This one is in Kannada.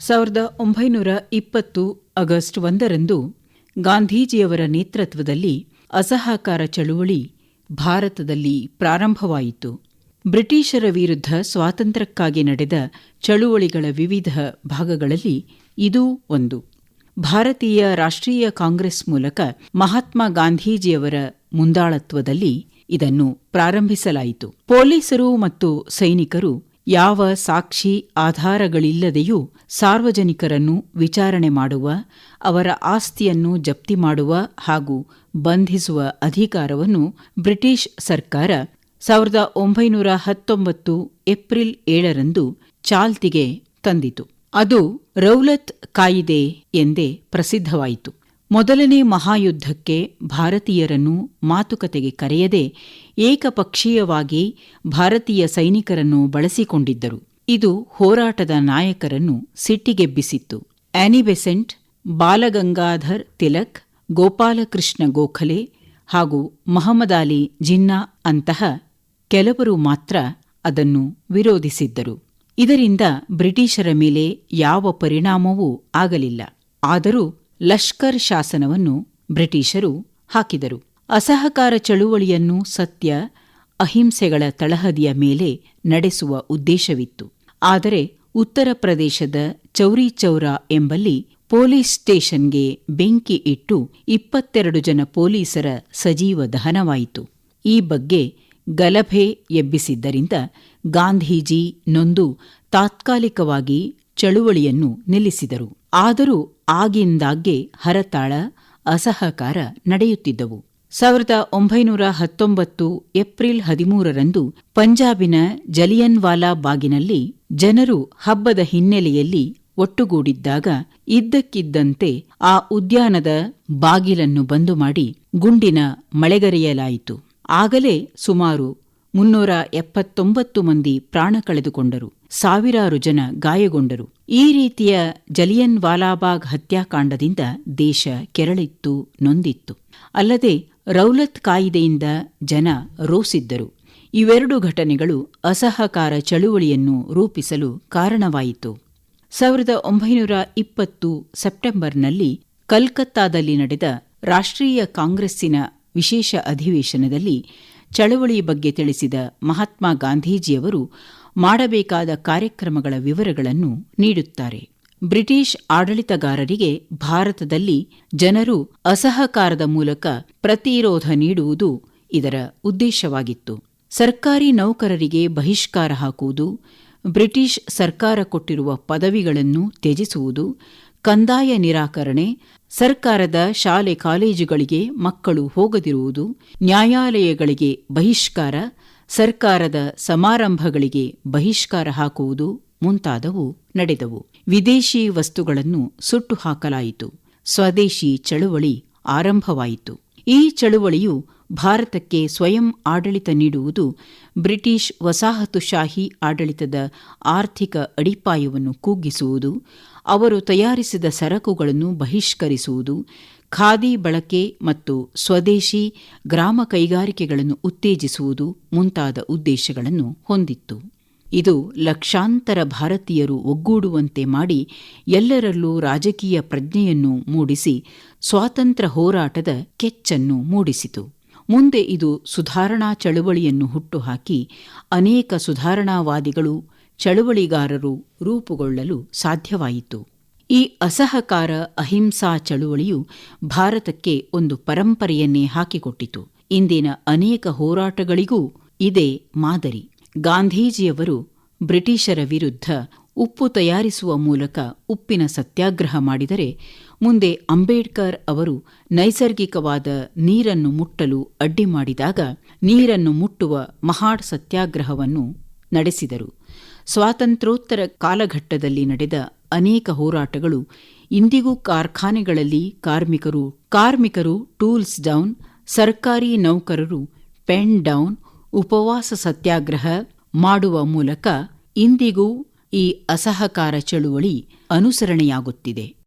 ಸಾವಿರದ ಒಂಬೈನೂರ ಇಪ್ಪತ್ತು ಆಗಸ್ಟ್ ಒಂದರಂದು ಗಾಂಧೀಜಿಯವರ ನೇತೃತ್ವದಲ್ಲಿ ಅಸಹಕಾರ ಚಳುವಳಿ ಭಾರತದಲ್ಲಿ ಪ್ರಾರಂಭವಾಯಿತು. ಬ್ರಿಟಿಷರ ವಿರುದ್ಧ ಸ್ವಾತಂತ್ರ್ಯಕ್ಕಾಗಿ ನಡೆದ ಚಳುವಳಿಗಳ ವಿವಿಧ ಭಾಗಗಳಲ್ಲಿ ಇದೂ ಒಂದು. ಭಾರತೀಯ ರಾಷ್ಟ್ರೀಯ ಕಾಂಗ್ರೆಸ್ ಮೂಲಕ ಮಹಾತ್ಮ ಗಾಂಧೀಜಿಯವರ ಮುಂದಾಳತ್ವದಲ್ಲಿ ಇದನ್ನು ಪ್ರಾರಂಭಿಸಲಾಯಿತು. ಪೊಲೀಸರು ಮತ್ತು ಸೈನಿಕರು ಯಾವ ಸಾಕ್ಷಿ ಆಧಾರಗಳಿಲ್ಲದೆಯೂ ಸಾರ್ವಜನಿಕರನ್ನು ವಿಚಾರಣೆ ಮಾಡುವ, ಅವರ ಆಸ್ತಿಯನ್ನು ಜಪ್ತಿ ಮಾಡುವ ಹಾಗೂ ಬಂಧಿಸುವ ಅಧಿಕಾರವನ್ನು ಬ್ರಿಟಿಷ್ ಸರ್ಕಾರ ಸಾವಿರದ ಒಂಬೈನೂರ ಹತ್ತೊಂಬತ್ತು ಏಪ್ರಿಲ್ ಏಳರಂದು ಚಾಲ್ತಿಗೆ ತಂದಿತು. ಅದು ರೌಲತ್ ಕಾಯಿದೆ ಎಂದೇ ಪ್ರಸಿದ್ಧವಾಯಿತು. ಮೊದಲನೇ ಮಹಾಯುದ್ಧಕ್ಕೆ ಭಾರತೀಯರನ್ನು ಮಾತುಕತೆಗೆ ಕರೆಯದೆ ಏಕಪಕ್ಷೀಯವಾಗಿ ಭಾರತೀಯ ಸೈನಿಕರನ್ನು ಬಳಸಿಕೊಂಡಿದ್ದರು. ಇದು ಹೋರಾಟದ ನಾಯಕರನ್ನು ಸಿಟ್ಟಿಗೆಬ್ಬಿಸಿತ್ತು. ಆನಿಬೆಸೆಂಟ್, ಬಾಲಗಂಗಾಧರ್ ತಿಲಕ್, ಗೋಪಾಲಕೃಷ್ಣ ಗೋಖಲೆ ಹಾಗೂ ಮಹಮ್ಮದಾಲಿ ಜಿನ್ನಾ ಅಂತಹ ಕೆಲವರು ಮಾತ್ರ ಅದನ್ನು ವಿರೋಧಿಸಿದ್ದರು. ಇದರಿಂದ ಬ್ರಿಟಿಷರ ಮೇಲೆ ಯಾವ ಪರಿಣಾಮವೂ ಆಗಲಿಲ್ಲ. ಆದರೂ ಲಷ್ಕರ್ ಶಾಸನವನ್ನು ಬ್ರಿಟಿಷರು ಹಾಕಿದರು. ಅಸಹಕಾರ ಚಳುವಳಿಯನ್ನು ಸತ್ಯ, ಅಹಿಂಸೆಗಳ ತಳಹದಿಯ ಮೇಲೆ ನಡೆಸುವ ಉದ್ದೇಶವಿತ್ತು. ಆದರೆ ಉತ್ತರ ಪ್ರದೇಶದ ಚೌರಿ ಚೌರಾ ಎಂಬಲ್ಲಿ ಪೊಲೀಸ್ ಸ್ಟೇಷನ್ಗೆ ಬೆಂಕಿ ಇಟ್ಟು ಇಪ್ಪತ್ತೆರಡು ಜನ ಪೊಲೀಸರ ಸಜೀವ ದಹನವಾಯಿತು. ಈ ಬಗ್ಗೆ ಗಲಭೆ ಎಬ್ಬಿಸಿದ್ದರಿಂದ ಗಾಂಧೀಜಿ ನೊಂದು ತಾತ್ಕಾಲಿಕವಾಗಿ ಚಳುವಳಿಯನ್ನು ನಿಲ್ಲಿಸಿದರು. ಆದರೂ ಆಗಿಂದಾಗ್ಗೆ ಹರತಾಳ, ಅಸಹಕಾರ ನಡೆಯುತ್ತಿದ್ದವು. ಸಾವಿರದ ಒಂಬೈನೂರ ಹತ್ತೊಂಬತ್ತು ಏಪ್ರಿಲ್ ಹದಿಮೂರರಂದು ಪಂಜಾಬಿನ ಜಲಿಯನ್ವಾಲಾ ಬಾಗಿನಲ್ಲಿ ಜನರು ಹಬ್ಬದ ಹಿನ್ನೆಲೆಯಲ್ಲಿ ಒಟ್ಟುಗೂಡಿದ್ದಾಗ ಇದ್ದಕ್ಕಿದ್ದಂತೆ ಆ ಉದ್ಯಾನದ ಬಾಗಿಲನ್ನು ಬಂದು ಮಾಡಿ ಗುಂಡಿನ ಮಳೆಗರೆಯಲಾಯಿತು. ಆಗಲೇ ಸುಮಾರು ಮುನ್ನೂರ ಎಪ್ಪತ್ತೊಂಬತ್ತು ಮಂದಿ ಪ್ರಾಣ ಕಳೆದುಕೊಂಡರು. ಸಾವಿರಾರು ಜನ ಗಾಯಗೊಂಡರು. ಈ ರೀತಿಯ ಜಲಿಯನ್ ವಾಲಾಬಾಗ್ ಹತ್ಯಾಕಾಂಡದಿಂದ ದೇಶ ಕೆರಳಿತ್ತು, ನೊಂದಿತ್ತು. ಅಲ್ಲದೆ ರೌಲತ್ ಕಾಯಿದೆಯಿಂದ ಜನ ರೋಸಿದ್ದರು. ಇವೆರಡು ಘಟನೆಗಳು ಅಸಹಕಾರ ಚಳುವಳಿಯನ್ನು ರೂಪಿಸಲು ಕಾರಣವಾಯಿತು. ಸಾವಿರದ ಒಂಬೈನೂರ ಇಪ್ಪತ್ತು ಸೆಪ್ಟೆಂಬರ್ನಲ್ಲಿ ಕಲ್ಕತ್ತಾದಲ್ಲಿ ನಡೆದ ರಾಷ್ಟ್ರೀಯ ಕಾಂಗ್ರೆಸ್ಸಿನ ವಿಶೇಷ ಅಧಿವೇಶನದಲ್ಲಿ ಚಳವಳಿ ಬಗ್ಗೆ ತಿಳಿಸಿದ ಮಹಾತ್ಮ ಗಾಂಧೀಜಿಯವರು ಮಾಡಬೇಕಾದ ಕಾರ್ಯಕ್ರಮಗಳ ವಿವರಗಳನ್ನು ನೀಡುತ್ತಾರೆ. ಬ್ರಿಟಿಷ್ ಆಡಳಿತಗಾರರಿಗೆ ಭಾರತದಲ್ಲಿ ಜನರು ಅಸಹಕಾರದ ಮೂಲಕ ಪ್ರತಿರೋಧ ನೀಡುವುದು ಇದರ ಉದ್ದೇಶವಾಗಿತ್ತು. ಸರ್ಕಾರಿ ನೌಕರರಿಗೆ ಬಹಿಷ್ಕಾರ ಹಾಕುವುದು, ಬ್ರಿಟಿಷ್ ಸರ್ಕಾರ ಕೊಟ್ಟಿರುವ ಪದವಿಗಳನ್ನು ತ್ಯಜಿಸುವುದು, ಕಂದಾಯ ನಿರಾಕರಣೆ, ಸರ್ಕಾರದ ಶಾಲೆ ಕಾಲೇಜುಗಳಿಗೆ ಮಕ್ಕಳು ಹೋಗದಿರುವುದು, ನ್ಯಾಯಾಲಯಗಳಿಗೆ ಬಹಿಷ್ಕಾರ ಸರ್ಕಾರದ ಸಮಾರಂಭಗಳಿಗೆ ಬಹಿಷ್ಕಾರ ಹಾಕುವುದು ಮುಂತಾದವು ನಡೆದವು. ವಿದೇಶಿ ವಸ್ತುಗಳನ್ನು ಸುಟ್ಟು ಹಾಕಲಾಯಿತು. ಸ್ವದೇಶಿ ಚಳುವಳಿ ಆರಂಭವಾಯಿತು. ಈ ಚಳುವಳಿಯು ಭಾರತಕ್ಕೆ ಸ್ವಯಂ ಆಡಳಿತ ನೀಡುವುದು ಬ್ರಿಟಿಷ್ ವಸಾಹತುಶಾಹಿ ಆಡಳಿತದ ಆರ್ಥಿಕ ಅಡಿಪಾಯವನ್ನು ಕುಗ್ಗಿಸುವುದು, ಅವರು ತಯಾರಿಸಿದ ಸರಕುಗಳನ್ನು ಬಹಿಷ್ಕರಿಸುವುದು ಖಾದಿ ಬಳಕೆ ಮತ್ತು ಸ್ವದೇಶಿ ಗ್ರಾಮ ಕೈಗಾರಿಕೆಗಳನ್ನು ಉತ್ತೇಜಿಸುವುದು ಮುಂತಾದ ಉದ್ದೇಶಗಳನ್ನು ಹೊಂದಿತ್ತು. ಇದು ಲಕ್ಷಾಂತರ ಭಾರತೀಯರು ಒಗ್ಗೂಡುವಂತೆ ಮಾಡಿ ಎಲ್ಲರಲ್ಲೂ ರಾಜಕೀಯ ಪ್ರಜ್ಞೆಯನ್ನು ಮೂಡಿಸಿ ಸ್ವಾತಂತ್ರ್ಯ ಹೋರಾಟದ ಕೆಚ್ಚನ್ನು ಮೂಡಿಸಿತು. ಮುಂದೆ ಇದು ಸುಧಾರಣಾ ಚಳುವಳಿಯನ್ನು ಹುಟ್ಟುಹಾಕಿ ಅನೇಕ ಸುಧಾರಣಾವಾದಿಗಳು, ಚಳುವಳಿಗಾರರು ರೂಪುಗೊಳ್ಳಲು ಸಾಧ್ಯವಾಯಿತು. ಈ ಅಸಹಕಾರ ಅಹಿಂಸಾ ಚಳುವಳಿಯು ಭಾರತಕ್ಕೆ ಒಂದು ಪರಂಪರೆಯನ್ನೇ ಹಾಕಿಕೊಟ್ಟಿತು. ಇಂದಿನ ಅನೇಕ ಹೋರಾಟಗಳಿಗೂ ಇದೇ ಮಾದರಿ. ಗಾಂಧೀಜಿಯವರು ಬ್ರಿಟಿಷರ ವಿರುದ್ಧ ಉಪ್ಪು ತಯಾರಿಸುವ ಮೂಲಕ ಉಪ್ಪಿನ ಸತ್ಯಾಗ್ರಹ ಮಾಡಿದರೆ, ಮುಂದೆ ಅಂಬೇಡ್ಕರ್ ಅವರು ನೈಸರ್ಗಿಕವಾದ ನೀರನ್ನು ಮುಟ್ಟಲು ಅಡ್ಡಿ ಮಾಡಿದಾಗ ನೀರನ್ನು ಮುಟ್ಟುವ ಮಹಾಡ್ ಸತ್ಯಾಗ್ರಹವನ್ನು ನಡೆಸಿದರು. ಸ್ವಾತಂತ್ರ್ಯೋತ್ತರ ಕಾಲಘಟ್ಟದಲ್ಲಿ ನಡೆದ ಅನೇಕ ಹೋರಾಟಗಳು. ಇಂದಿಗೂ ಕಾರ್ಖಾನೆಗಳಲ್ಲಿ ಕಾರ್ಮಿಕರು ಕಾರ್ಮಿಕರು ಟೂಲ್ಸ್ ಡೌನ್, ಸರ್ಕಾರಿ ನೌಕರರು ಪೆನ್ ಡೌನ್, ಉಪವಾಸ ಸತ್ಯಾಗ್ರಹ ಮಾಡುವ ಮೂಲಕ ಇಂದಿಗೂ ಈ ಅಸಹಕಾರ ಚಳುವಳಿ ಅನುಸರಣೆಯಾಗುತ್ತಿದೆ.